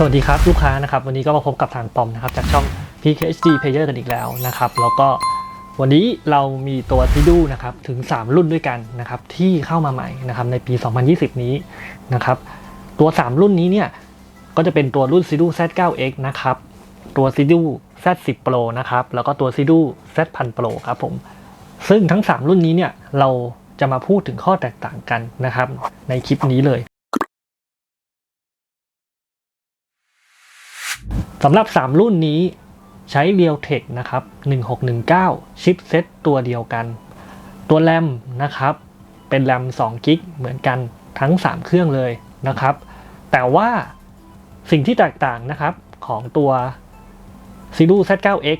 สวัสดีครับลูกค้านะครับวันนี้ก็มาพบกับทางปอมนะครับจากช่อง PKHD Player กันอีกแล้วนะครับแล้วก็วันนี้เรามีตัวซิดูนะครับถึง 3 รุ่นด้วยกันนะครับที่เข้ามาใหม่นะครับในปี 2020 นี้นะครับตัว 3 รุ่นนี้เนี่ยก็จะเป็นตัวรุ่นซิดู Z9X นะครับตัวซิดู Z10 Pro นะครับแล้วก็ตัวซิดู Z1000 Pro ครับผมซึ่งทั้ง 3 รุ่นนี้เนี่ยเราจะมาพูดถึงข้อแตกต่างกันนะครับในคลิปนี้เลย สำหรับ 3 รุ่นนี้ใช้ Realtek นะครับ 1619 ชิปเซตตัวเดียวกัน ตัวแรมนะครับ เป็นแรม2กิกเหมือนกันทั้ง 3 เครื่องเลยนะครับ แต่ว่าสิ่งที่แตกต่างนะครับของตัว z ู Z9X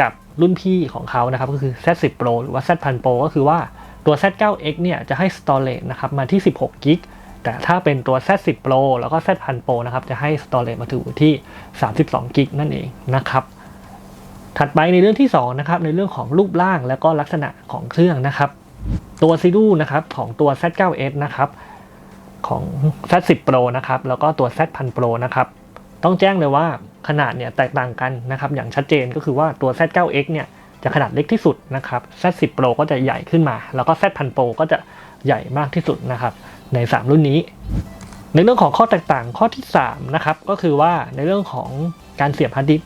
กับรุ่นพี่ของเขานะครับ ก็คือ Z10 Pro หรือว่า Z1000 Pro ก็คือว่าตัว Z9X เนี่ยจะให้ storage นะครับมาที่ 16กิก แต่ถ้าเป็นตัว Z10 Pro แล้วก็ Z1000 Pro นะครับ จะให้ storage มาถึงที่ 32กิกนั่นเองนะครับ ถัดไปในเรื่องที่ 2 นะครับ ในเรื่องของรูปร่างและก็ลักษณะของเครื่องนะครับ ตัวซีดูนะครับของตัว Z9S นะครับของ Z10 Pro นะครับ แล้วก็ตัว Z1000 Pro นะครับ ต้องแจ้งเลยว่าขนาดเนี่ยแตกต่างกันนะครับ อย่างชัดเจนก็คือว่าตัว Z9X เนี่ยจะขนาดเล็กที่สุดนะครับ Z10 Pro ก็จะใหญ่ขึ้นมา แล้วก็ Z1000 Pro ก็จะใหญ่มากที่สุดนะครับ ใน 3 รุ่นนี้ ในเรื่องของข้อแตกต่างข้อที่3นะครับก็คือว่าในเรื่องของการเสียบฮาร์ดดิส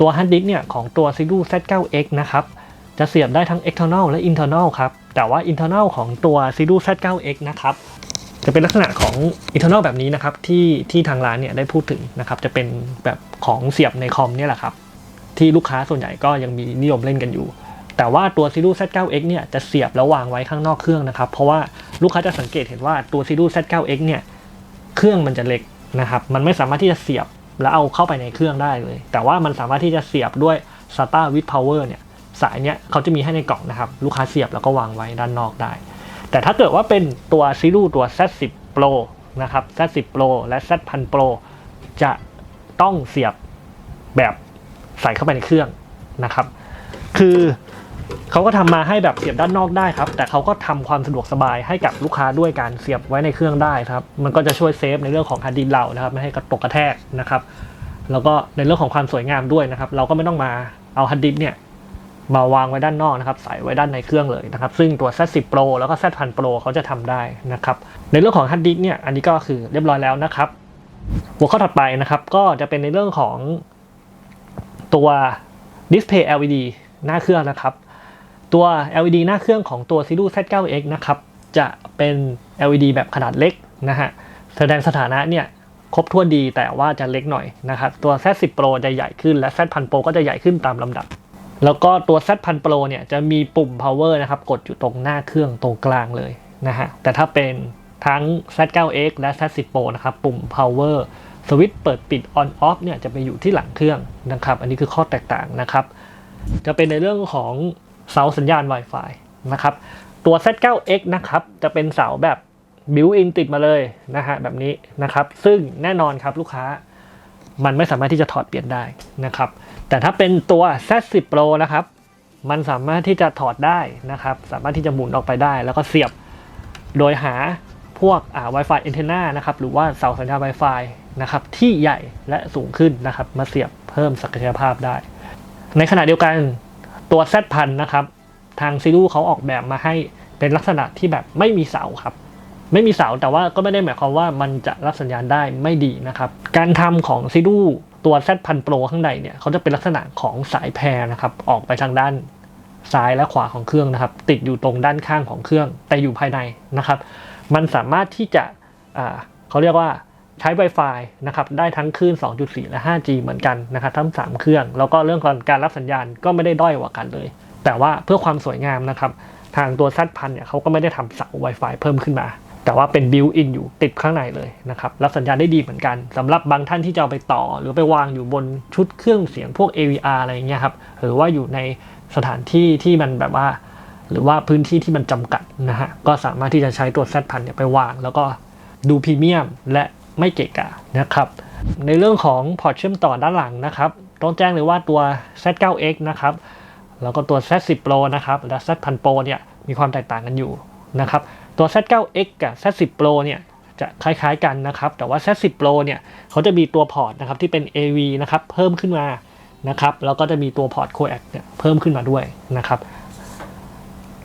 ตัวฮาร์ดดิสเนี่ยของตัว z ู Z9X นะครับจะเสียบได้ทั้ง external และ internal ครับ แต่ว่า internal ของตัว z ู Z9X นะครับจะเป็นลักษณะของ internal แบบนี้นะครับที่ที่ทางร้านเนี่ยได้พูดถึงนะครับจะเป็นแบบของเสียบในคอมเนี่ยแหละครับที่ลูกค้าส่วนใหญ่ก็ยังมีนิยมเล่นกันอยู่ แต่ว่าตัว z ู Z9X เนี่ยจะเสียบแล้ววางไว้ข้างนอกเครื่องนะครับ เพราะว่า ลูกค้าจะสังเกตเห็นว่าตัว z ู Z9X เนี่ยเครื่องมันจะเล็กนะครับ มันไม่สามารถที่จะเสียบแล้วเอาเข้าไปในเครื่องได้เลย แต่ว่ามันสามารถที่จะเสียบด้วย SATA with power เนี่ยสายเนี้ยเขาจะมีให้ในกล่องนะครับ ลูกค้าเสียบแล้วก็วางไว้ด้านนอกได้ แต่ถ้าเกิดว่าเป็นตัวซีรูตัว Z10 Pro นะครับ Z10 Pro และ Z1000 Pro จะต้องเสียบแบบใส่เข้าไปในเครื่องนะครับ คือ เขาก็ทำมาให้แบบเสียบด้านนอกได้ครับ แต่เขาก็ทำความสะดวกสบายให้กับลูกค้าด้วยการเสียบไว้ในเครื่องได้ครับ มันก็จะช่วยเซฟในเรื่องของฮาร์ดดิสก์เรานะครับไม่ให้กระตกกระแทกนะครับ แล้วก็ในเรื่องของความสวยงามด้วยนะครับ เราก็ไม่ต้องมาเอาฮาร์ดดิสก์เนี่ยมาวางไว้ด้านนอกนะครับใส่ไว้ด้านในเครื่องเลยนะครับ ซึ่งตัว Z10 Pro แล้วก็ Z1000 Pro เขาจะทำได้นะครับ ในเรื่องของฮาร์ดดิสก์เนี่ยอันนี้ก็คือเรียบร้อยแล้วนะครับ หัวข้อถัดไปนะครับ ก็จะเป็นในเรื่องของตัวดิสเพย์ LED หน้าเครื่องนะครับ ตัว LED หน้าเครื่องของตัว z ู Z9X นะครับ จะเป็น LED แบบขนาดเล็กนะฮะ แสดงสถานะเนี่ยครบถ้วนดีแต่ว่าจะเล็กหน่อยนะครับ ตัว Z10 Pro จะใหญ่ขึ้นและ Z1000 Pro ก็จะใหญ่ขึ้นตามลำดับ แล้วก็ตัว Z1000 Pro เนี่ยจะมีปุ่ม power นะครับ กดอยู่ตรงหน้าเครื่องตรงกลางเลยนะฮะ แต่ถ้าเป็นทั้ง Z9X และ Z10 Pro นะครับ ปุ่ม power สวิตช์เปิดปิด on off เนี่ยจะไปอยู่ที่หลังเครื่องนะครับ อันนี้คือข้อแตกต่างนะครับ จะเป็นในเรื่องของ เสาสัญญาณ Wi-Fi นะครับ ตัว Z9X นะครับ จะเป็นเสาแบบบิวอินติดมาเลยนะฮะแบบนี้นะครับ ซึ่งแน่นอนครับลูกค้ามันไม่สามารถที่จะถอดเปลี่ยนได้นะครับ แต่ถ้าเป็นตัว Z10 Pro นะครับ มันสามารถที่จะถอดได้นะครับ สามารถที่จะหมุนออกไปได้ แล้วก็เสียบโดยหาพวกอ่า Wi-Fi antenna นะครับ หรือว่าเสาสัญญาณ Wi-Fi นะครับ ที่ใหญ่และสูงขึ้นนะครับ มาเสียบเพิ่มศักยภาพได้ ในขณะเดียวกัน ตัว Z พันนะครับ ทางซีรูเขาออกแบบมาให้เป็นลักษณะที่แบบไม่มีเสาครับ ไม่มีเสาแต่ว่าก็ไม่ได้หมายความว่ามันจะรับสัญญาณได้ไม่ดีนะครับ การทำของซีรูตัว Z พันโปรข้างในเนี่ยเขาจะเป็นลักษณะของสายแพรนะครับ ออกไปทางด้านซ้ายและขวาของเครื่องนะครับ ติดอยู่ตรงด้านข้างของเครื่อง แต่อยู่ภายในนะครับ มันสามารถที่จะเขาเรียกว่า ใช้ Wi-Fi นะครับได้ทั้งคลื่น 2.4 และ 5G เหมือนกันนะครับทั้ง 3 เครื่อง แล้วก็เรื่องของการรับสัญญาณก็ไม่ได้ด้อยกว่ากันเลย แต่ว่าเพื่อความสวยงามนะครับทางตัวซัดพันเนี่ยเขาก็ไม่ได้ทำเสา Wi-Fi เพิ่มขึ้นมา แต่ว่าเป็นบิวอินอยู่ติดข้างในเลยนะครับรับสัญญาณได้ดีเหมือนกันสำหรับบางท่านที่จะเอาไปต่อ หรือไปวางอยู่บนชุดเครื่องเสียงพวก AVR อะไรอย่างเงี้ยครับหรือว่าอยู่ในสถานที่ที่มันแบบว่า หรือว่าพื้นที่ที่มันจำกัดนะฮะก็สามารถที่จะใช้ตัว Z พันเนี่ยไปวาง แล้วก็ดูพรีเมียมและ ไม่เกะกะนะครับ ในเรื่องของพอร์ตเชื่อมต่อด้านหลังนะครับ ต้องแจ้งเลยว่าตัว Z9X นะครับ แล้วก็ตัว Z10 Pro นะครับและ Z1000 Pro เนี่ยมีความแตกต่างกันอยู่นะครับ ตัว Z9X กับ Z10 Pro เนี่ยจะคล้ายๆกันนะครับ แต่ว่า Z10 Pro เนี่ยเขาจะมีตัวพอร์ตนะครับที่เป็น AV นะครับเพิ่มขึ้นมานะครับ แล้วก็จะมีตัวพอร์ต Coax เนี่ยเพิ่มขึ้นมาด้วยนะครับ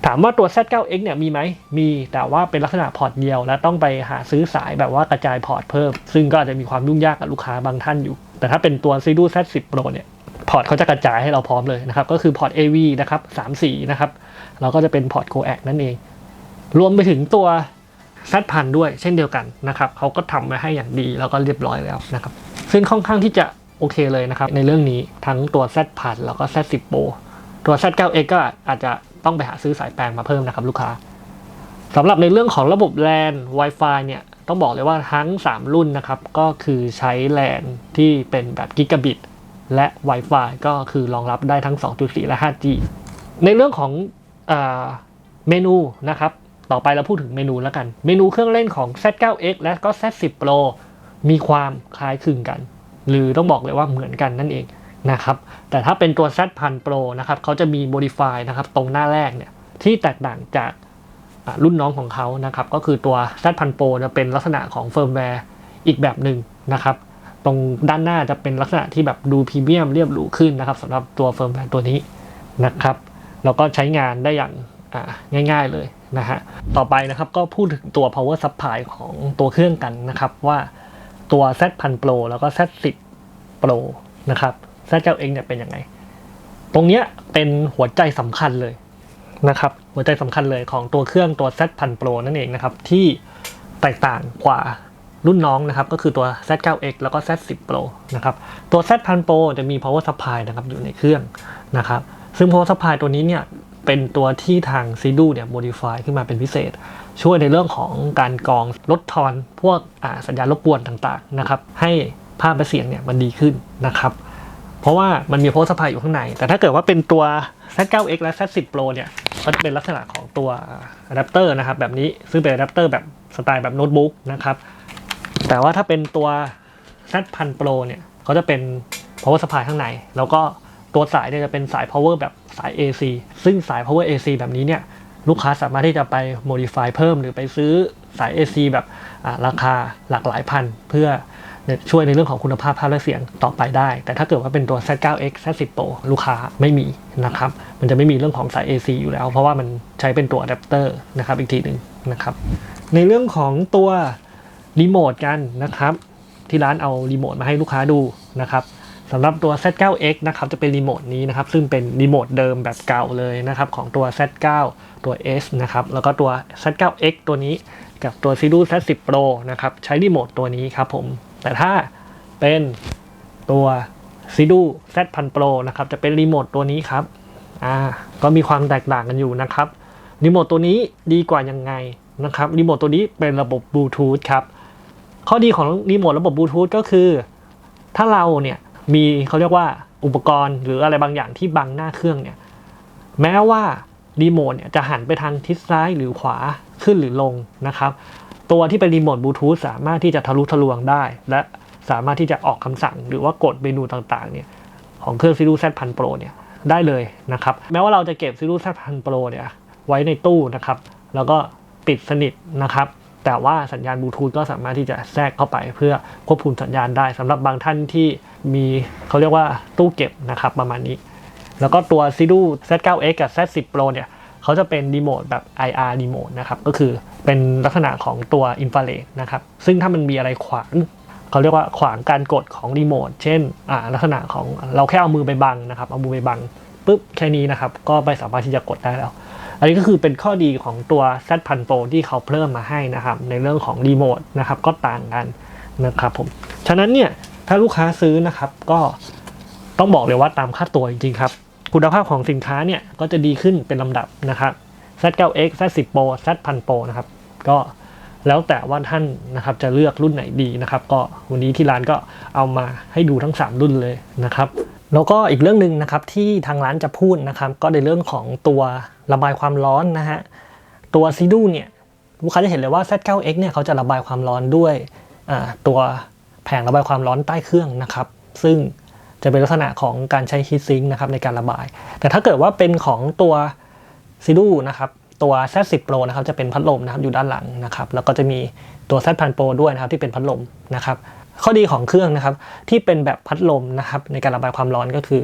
ถามว่าตัว Z9X เนี่ยมีไหม มีแต่ว่าเป็นลักษณะพอร์ตเดียว และต้องไปหาซื้อสายแบบว่ากระจายพอร์ตเพิ่ม ซึ่งก็อาจจะมีความยุ่งยากกับลูกค้าบางท่านอยู่ แต่ถ้าเป็นตัว Zedu Z10 Pro เนี่ยพอร์ตเขาจะกระจายให้เราพร้อมเลยนะครับ ก็คือพอร์ต AV นะครับ3สีนะครับ เราก็จะเป็นพอร์ต Coax นั่นเอง รวมไปถึงตัว Z พันด้วยเช่นเดียวกันนะครับเขาก็ทำไว้ให้อย่างดีแล้วก็เรียบร้อยแล้วนะครับ ซึ่งค่อนข้างที่จะโอเคเลยนะครับในเรื่องนี้ทั้งตัว Z พันแล้วก็ Z10 Pro ตัว Z9X ก็อาจจะ ต้องไปหาซื้อสายแปลงมาเพิ่มนะครับลูกค้าสำหรับในเรื่องของระบบ LAN Wi-Fi เนี่ยต้องบอกเลยว่าทั้ง 3 รุ่นนะครับ ก็คือใช้ LAN ที่เป็นแบบกิกะบิตและ Wi-Fi ก็คือรองรับได้ทั้ง 2.4 และ 5G ในเรื่องของอเมนูนะครับ ต่อไปเราพูดถึงเมนูแล้วกัน เมนูเครื่องเล่นของ Z9X และก็ Z10 Pro มีความคล้ายคลึงกัน หรือต้องบอกเลยว่าเหมือนกันนั่นเอง นะครับ แต่ถ้าเป็นตัว Z พัน Pro นะครับเขาจะมี modify นะครับตรงหน้าแรกเนี่ยที่แตกต่างจากรุ่นน้องของเขานะครับ ก็คือตัว Z พัน Pro จะเป็นลักษณะของเฟิร์มแวร์อีกแบบหนึ่งนะครับ ตรงด้านหน้าจะเป็นลักษณะที่แบบดูพรีเมียมเรียบหรูขึ้นนะครับสำหรับตัวเฟิร์มแวร์ตัวนี้นะครับแล้วก็ใช้งานได้อย่างอ่าง่าย ๆเลยนะฮะต่อไปนะครับก็พูดถึงตัว power supply ของตัวเครื่องกันนะครับว่าตัว Z พัน Pro แล้วก็ Z10 Pro นะครับ Z9X เนี่ยเป็นยังไง ตรงเนี้ยเป็นหัวใจสำคัญเลยนะครับ หัวใจสำคัญเลยของตัวเครื่องตัว Z พัน Pro นั่นเองนะครับ ที่แตกต่างกว่ารุ่นน้องนะครับ ก็คือตัว Z9X แล้วก็ Z10 Pro นะครับ ตัว Z พัน Pro จะมี power supply นะครับอยู่ในเครื่องนะครับ ซึ่ง power supply ตัวนี้เนี่ยเป็นตัวที่ทาง z ีดูเนี่ย modify ขึ้นมาเป็นพิเศษ ช่วยในเรื่องของการกรองลดทอนพวกอ่าสัญญาณรบกวนต่างๆนะครับ ให้ภาพและเสียงเนี่ยมันดีขึ้นนะครับ เพราะว่ามันมี power supply อยู่ข้างใน แต่ถ้าเกิดว่าเป็นตัว Z9X และ Z10 Pro เนี่ยก็จะเป็นลักษณะของตัวอะแดปเตอร์นะครับแบบนี้ซึ่งเป็นอะแดปเตอร์แบบสไตล์แบบโน้ตบุ๊กนะครับแต่ว่าถ้าเป็นตัว Z พัน Pro เนี่ยเขาจะเป็น power supply ข้างใน แล้วก็ตัวสายเนี่ยจะเป็นสาย power แบบสาย AC ซึ่งสาย power AC แบบนี้เนี่ยลูกค้าสามารถที่จะไป modify เพิ่มหรือไปซื้อสาย AC แบบราคาหลากหลายพัน เพื่อ ช่วยในเรื่องของคุณภาพภาพและเสียงต่อไปได้ แต่ถ้าเกิดว่าเป็นตัว Z9X Z10 Pro ลูกค้าไม่มีนะครับ มันจะไม่มีเรื่องของสาย AC อยู่แล้ว เพราะว่ามันใช้เป็นตัวอะแดปเตอร์นะครับอีกทีหนึ่งนะครับ ในเรื่องของตัวรีโมทกันนะครับ ที่ร้านเอารีโมทมาให้ลูกค้าดูนะครับสำหรับตัว Z9X นะครับจะเป็นรีโมทนี้นะครับ ซึ่งเป็นรีโมทเดิมแบบเก่าเลยนะครับ ของตัว Z9 ตัว S นะครับ แล้วก็ตัว Z9X ตัวนี้กับตัว z ี u Z10 Pro นะครับ ใช้รีโมทตัวนี้ครับผม แต่ถ้าเป็นตัว z ี u Z 1 0 0 Pro นะครับ จะเป็นรีโมทตัวนี้ครับ อ่า ก็มีความแตกต่างกันอยู่นะครับ รีโมทตัวนี้ดีกว่ายังไงนะครับ รีโมทตัวนี้เป็นระบบบลูทูธครับ ข้อดีของรีโมทระบบบลูทูธก็คือ ถ้าเราเนี่ยมีเขาเรียกว่าอุปกรณ์หรืออะไรบางอย่างที่บังหน้าเครื่องเนี่ย แม้ว่ารีโมทเนี่ยจะหันไปทางทิศซ้ายหรือขวาขึ้นหรือลงนะครับ ตัวที่เป็นรีโมทบลูทูธสามารถที่จะทะลุทะลวงได้ และสามารถที่จะออกคำสั่ง หรือว่ากดเมนูต่างๆเนี่ยของเครื่องซีรูแซพันโปรเนี่ยได้เลยนะครับ แม้ว่าเราจะเก็บซีรูแซพันโปรเนี่ยไว้ในตู้นะครับ แล้วก็ปิดสนิทนะครับ แต่ว่าสัญญาณบลูทูธก็สามารถที่จะแทรกเข้าไปเพื่อควบคุมสัญญาณได้สำหรับบางท่านที่มีเขาเรียกว่าตู้เก็บนะครับประมาณนี้ แล้วก็ตัว z ี u Z9X กับ Z10 Pro เนี่ย เขาจะเป็นรีโมทแบบ IR รีโมทนะครับ ก็คือเป็นลักษณะของตัวอินฟราเรดนะครับ ซึ่งถ้ามันมีอะไรขวางเขาเรียกว่าขวางการกดของรีโมท เช่นอ่าลักษณะของเราแค่เอามือไปบังนะครับ เอามือไปบังปุ๊บแค่นี้นะครับ ก็ไม่สามารถที่จะกดได้แล้ว อันนี้ก็คือเป็นข้อดีของตัว Z พันโปรที่เขาเพิ่มมาให้นะครับ ในเรื่องของรีโมทนะครับ ก็ต่างกันนะครับผม ฉะนั้นเนี่ย ถ้าลูกค้าซื้อนะครับ ก็ต้องบอกเลยว่าตามค่าตัวจริงๆครับ คุณภาพของสินค้าเนี่ยก็จะดีขึ้นเป็นลำดับนะครับ Z9X Z10 Pro Z พันโปรนะครับ ก็แล้วแต่ว่าท่านนะครับจะเลือกรุ่นไหนดีนะครับ ก็วันนี้ที่ร้านก็เอามาให้ดูทั้ง 3 รุ่นเลยนะครับ แล้วก็อีกเรื่องหนึ่งนะครับที่ทางร้านจะพูดนะครับ ก็ในเรื่องของตัวระบายความร้อนนะฮะตัวซีดูเนี่ยลูกค้าจะเห็นเลยว่า Z9X เนี่ยเขาจะระบายความร้อนด้วยตัวแผงระบายความร้อนใต้เครื่องนะครับ ซึ่ง จะเป็นลักษณะของการใช้ฮีทซิงค์นะครับในการระบาย แต่ถ้าเกิดว่าเป็นของตัวซีดูนะครับตัว Z10 Pro นะครับจะเป็นพัดลมนะครับอยู่ด้านหลังนะครับแล้วก็จะมีตัว Z พัน Pro ด้วยนะครับที่เป็นพัดลมนะครับข้อดีของเครื่องนะครับที่เป็นแบบพัดลมนะครับในการระบายความร้อนก็คือ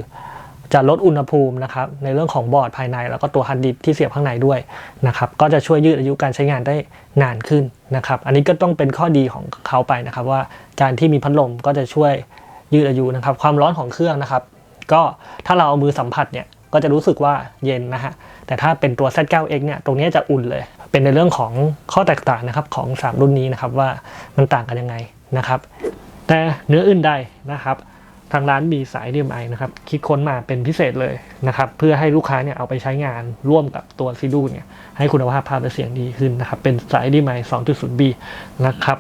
จะลดอุณหภูมินะครับในเรื่องของบอร์ดภายใน แล้วก็ตัวฮาร์ดดิสก์ที่เสียบข้างในด้วยนะครับก็จะช่วยยืดอายุการใช้งานได้นานขึ้นนะครับอันนี้ก็ต้องเป็นข้อดีของเขาไปนะครับว่าการที่มีพัดลมก็จะช่วย ยืดอายุนะครับ ความร้อนของเครื่องนะครับ ก็ถ้าเราเอามือสัมผัสเนี่ยก็จะรู้สึกว่าเย็นนะฮะ แต่ถ้าเป็นตัว Z9X เนี่ย ตรงนี้จะอุ่นเลย เป็นในเรื่องของข้อแตกต่างนะครับของ 3 รุ่นนี้นะครับว่ามันต่างกันยังไงนะครับ แต่เนื้ออื่นใดนะครับ ทางร้านมีสาย DMI นะครับ คิดค้นมาเป็นพิเศษเลยนะครับ เพื่อให้ลูกค้าเนี่ยเอาไปใช้งานร่วมกับตัวซีดูเนี่ย ให้คุณภาพภาพและเสียงดีขึ้นนะครับ เป็นสาย DMI 2.0B นะครับ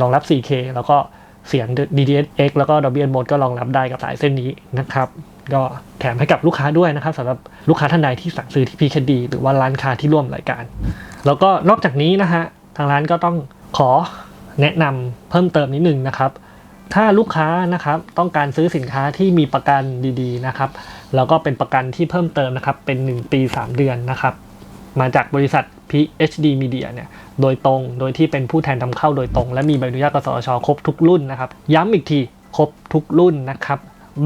รองรับ 4K แล้วก็ เสียง DDSX แล้วก็ Dolby Atmos ก็รองรับได้กับสายเส้นนี้นะครับ ก็แถมให้กับลูกค้าด้วยนะครับสำหรับลูกค้าท่านใดที่สั่งซื้อที่ PKD หรือว่าร้านค้าที่ร่วมรายการ แล้วก็นอกจากนี้นะฮะทางร้านก็ต้องขอแนะนำเพิ่มเติมนิดนึงนะครับ ถ้าลูกค้านะครับต้องการซื้อสินค้าที่มีประกันดีๆนะครับ แล้วก็เป็นประกันที่เพิ่มเติมนะครับเป็น 1 ปี 3 เดือนนะครับ มาจากบริษัท PHD Media เนี่ยโดยตรงโดยที่เป็นผู้แทนนำเข้าโดยตรง และมีใบอนุญาตกสทชครบทุกรุ่นนะครับ ย้ำอีกทีครบทุกรุ่นนะครับ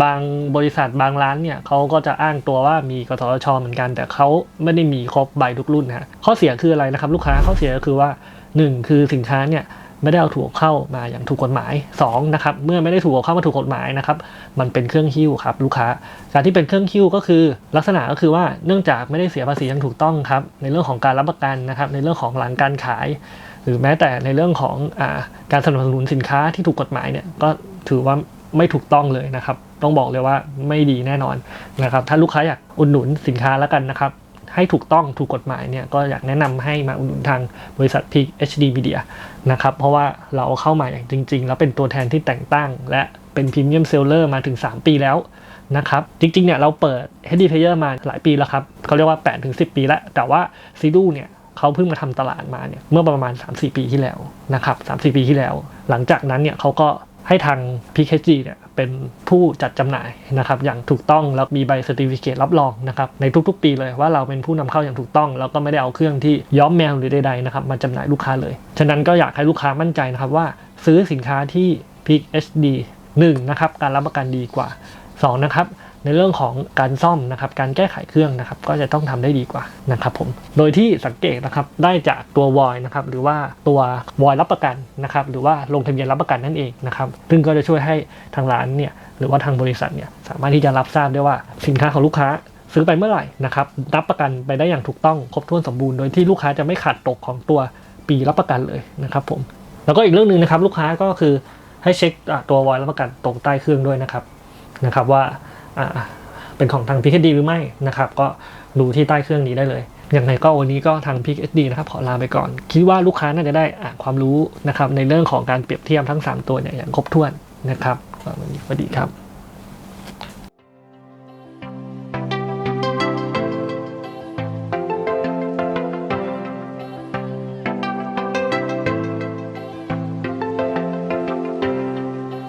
บางบริษัทบางร้านเนี่ยเขาก็จะอ้างตัวว่ามีกสทชเหมือนกัน แต่เขาไม่ได้มีครบใบทุกรุ่นฮะข้อเสียคืออะไรนะครับ ลูกค้าข้อเสียก็คือว่า 1 คือสินค้าเนี่ย ไม่ได้เอาถูกเข้ามาอย่างถูกกฎหมาย2นะครับเมื่อไม่ได้ถูกเอาเข้ามาถูกกฎหมายนะครับมันเป็นเครื่องหิ้วครับลูกค้า การที่เป็นเครื่องหิ้วก็คือ ลักษณะก็คือว่าเนื่องจากไม่ได้เสียภาษีอย่างถูกต้องครับในเรื่องของการรับประกันนะครับในเรื่องของหลังการขาย หรือแม้แต่ในเรื่องของอการสนับสนุนสินค้าที่ถูกกฎหมายเนี่ยก็ถือว่าไม่ถูกต้องเลยนะครับ ต้องบอกเลยว่าไม่ดีแน่นอนนะครับ ถ้าลูกค้าอยากอุดหนุนสินค้าแล้วกันนะครับ ให้ถูกต้องถูกกฎหมายเนี่ยก็อยากแนะนำให้มาอุดหนุนทางบริษัท PHD Media นะครับ เพราะว่าเราเข้ามาอย่างจริง ๆ แล้วเป็นตัวแทนที่แต่งตั้ง และเป็นพรีเมียมเซลเลอร์มาถึง 3 ปีแล้วนะครับ จริง ๆ เนี่ยเราเปิด HD Player มาหลายปีแล้วครับเขาเรียกว่า 8-10 ปีแล้ว แต่ว่าซีดูเนี่ยเขาเพิ่งมาทำตลาดมาเนี่ยเมื่อประมาณ 3-4 ปีที่แล้วนะครับ3-4 ปีที่แล้ว หลังจากนั้นเนี่ยเขาก็ ให้ทาง PKG เนี่ยเป็นผู้จัดจำหน่ายนะครับอย่างถูกต้องแล้วมีใบสติฟิเคตรับรองนะครับในทุกๆ ปีเลยว่าเราเป็นผู้นำเข้าอย่างถูกต้อง แล้วก็ไม่ได้เอาเครื่องที่ย้อมแมวหรือใดๆนะครับมาจำหน่ายลูกค้าเลย ฉะนั้นก็อยากให้ลูกค้ามั่นใจนะครับว่าซื้อสินค้าที่ PHD 1นะครับการรับประกันดีกว่า 2 นะครับ ในเรื่องของการซ่อมนะครับการแก้ไขเครื่องนะครับก็จะต้องทำได้ดีกว่านะครับผมโดยที่สังเกตนะครับได้จากตัววอยนะครับหรือว่าตัววอยรับประกันนะครับหรือว่าลงทะเบียนรับประกันนั่นเองนะครับซึ่งก็จะช่วยให้ทางร้านเนี่ยหรือว่าทางบริษัทเนี่ยสามารถที่จะรับทราบได้ว่าสินค้าของลูกค้าซื้อไปเมื่อไหร่นะครับรับประกันไปได้อย่างถูกต้องครบถ้วนสมบูรณ์โดยที่ลูกค้าจะไม่ขาดตกของตัวปีรับประกันเลยนะครับผมแล้วก็อีกเรื่องหนึ่งนะครับลูกค้าก็คือให้เช็คตัววอยรับประกันตรงใต้เครื่องด้วยนะครับนะครับว่า เป็นของทาง PKD หรือไม่นะครับ ก็ดูที่ใต้เครื่องนี้ได้เลยอย่างไรก็วันนี้ก็ทาง PKD นะครับขอลาไปก่อน คิดว่าลูกค้าน่าจะได้อ่าความรู้นะครับในเรื่องของการเปรียบเทียบทั้ง 3 ตัวเนี่ยอย่างครบถ้วนนะครับวันนี้สวัสดีครับ